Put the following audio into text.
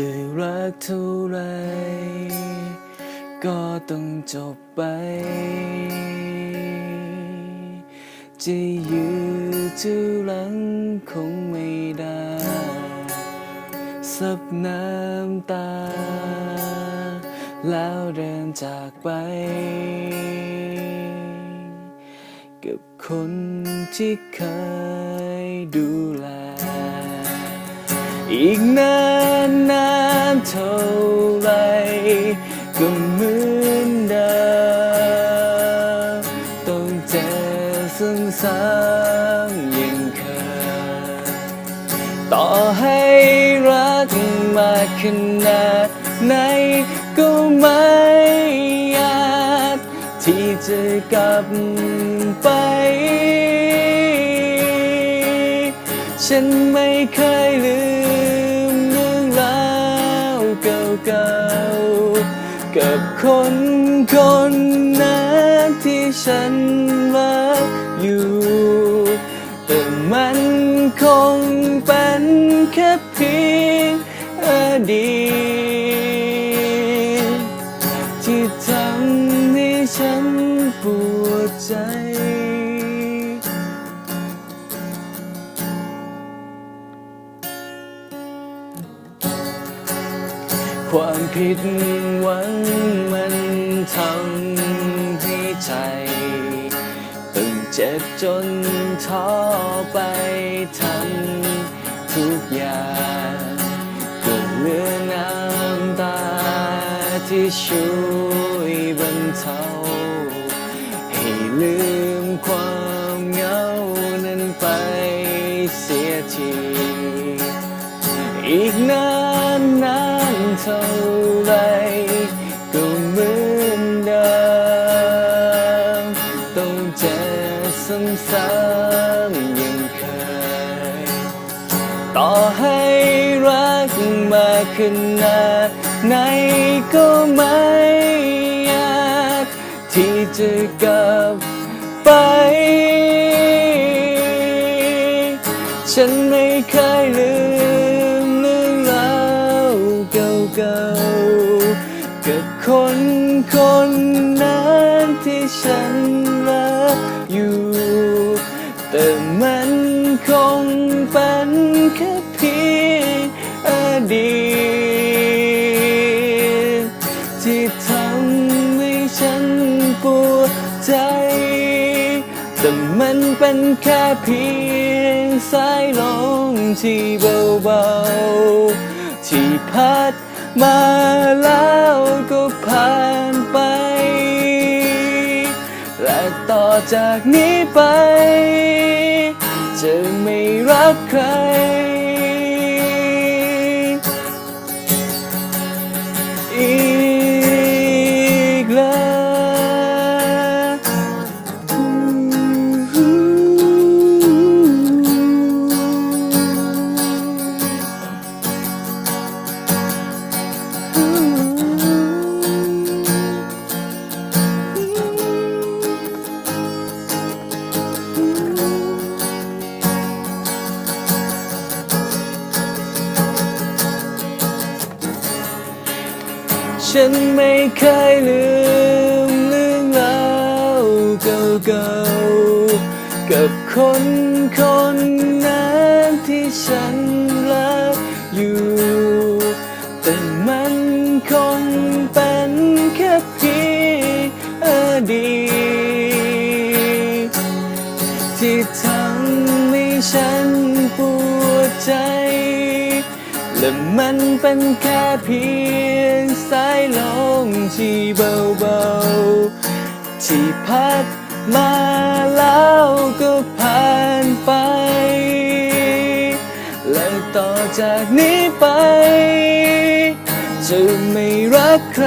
จะรักเท่าไรก็ต้องจบไป จะยื้อจะลังคงไม่ได้ซับน้ำตา แล้วเดินจากไป กับคนที่เคยดูแล อีกนานนานเท่าไรก็เหมือนเดิมต้องเจอซ้ำซ้ำยังเคยต่อให้รักมากขนาดไหนก็ไม่อาจที่จะกลับไป ฉันไม่เคยลืมเรื่องราวเก่าๆ กับคนคนนั้นที่ฉันรักอยู่ แต่มันคงเป็นแค่เพียงอดีตที่ทำให้ฉันปวดใจ ความผิดหวังมันทำให้ใจต้องเจ็บจนท้อไปทั้งทุกอย่างก็เหลือน้ำตาที่ช่วยบรรเทาให้ลืมความเหงานั้นไปเสียที อีกนานนาน เท่าไรก็เหมือนเดิมต้องเจอซ้ำๆยังเคย ต่อให้รักมาขนาดไหนก็ไม่อยาจที่จะกลับไป ฉันไม่เคยลืม คนคนนั้นที่ฉันรักอยู่ แต่มันคงเป็นแค่เพียงอดีตที่ทำให้ฉันปวดใจ แต่มันเป็นแค่เพียงสายลมที่เบาๆที่พัด มาแล้วก็ผ่านไป และต่อจากนี้ไป จะไม่รักใคร ฉันไม่เคยลืมเรื่องราวเก่าๆ กับคนคนนั้นที่ฉันรักอยู่ แต่มันคงเป็นแค่เพียงอดีตที่ทำให้ฉันปวดใจ และมันเป็นแค่เพียงสายลมที่เบาๆ ที่พัดมาแล้วก็ผ่านไป และต่อจากนี้ไป จะไม่รักใคร